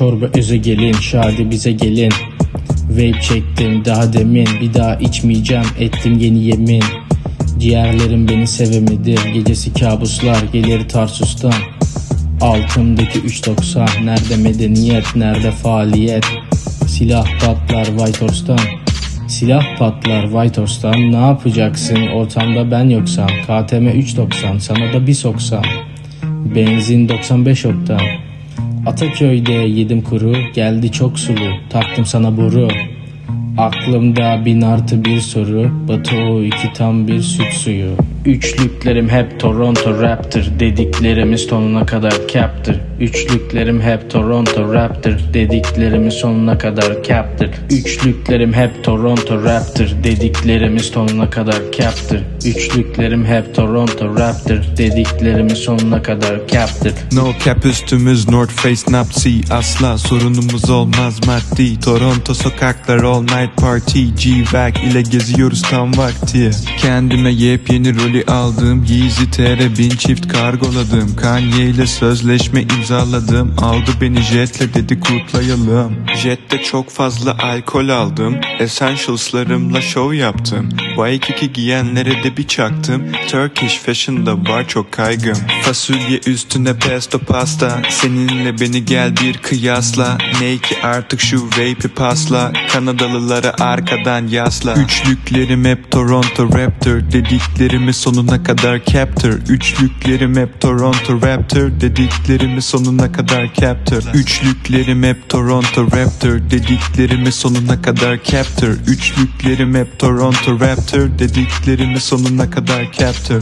Çorba öze gelin, şadi bize gelin. Vape çektim daha demin, bir daha içmeyeceğim ettim yeni yemin. Ciğerlerim beni sevemedir, gecesi kabuslar gelir Tarsus'tan. Altımdaki 390, nerede medeniyet, nerede faaliyet? Silah patlar White Horse'tan. Silah patlar White Horse'tan ne yapacaksın ortamda ben yoksam KTM 390 sana da bir soksam Benzin 95 oktan Ataköy'de yedim kuru geldi çok sulu taktım sana boru Aklımda bin artı bir soru Batı o iki tam bir süt suyu. Üçlüklerim hep Toronto Raptor Dediklerimiz sonuna kadar captır Üçlüklerim hep Toronto Raptor Dediklerimiz sonuna kadar captır Üçlüklerim hep Toronto Raptor Dediklerimiz sonuna kadar captır Üçlüklerim hep Toronto Raptor Dediklerimiz sonuna kadar captır No cap üstümüz North Face Napsi Asla sorunumuz olmaz maddi. Toronto sokaklar all night party G-Wack ile geziyoruz tam vakti. Kendime yepyeni rolü aldım. Yeezy TR bin çift kargoladım. Kanye ile sözleşme imzaladım. Aldı beni jetle dedi kutlayalım. Jette çok fazla alkol aldım. Essentials'larımla show yaptım. Waikiki giyenlere de bir çaktım. Turkish fashion'da var çok kaygım. Fasulye üstüne pesto pasta. Seninle beni gel bir kıyasla. Ne ki artık şu vape'i pasla Kanadalılara arkadan yasla. Üçlüklerim hep Toronto Raptor Dediklerimi sonuna kadar capture. Üçlüklerim hep Toronto Raptor Dediklerimi sonuna kadar capture. Üçlüklerim hep Toronto Raptor Dediklerimi sonuna kadar capture. Üçlüklerim hep Toronto Raptor Dediklerimi sonuna kadar capture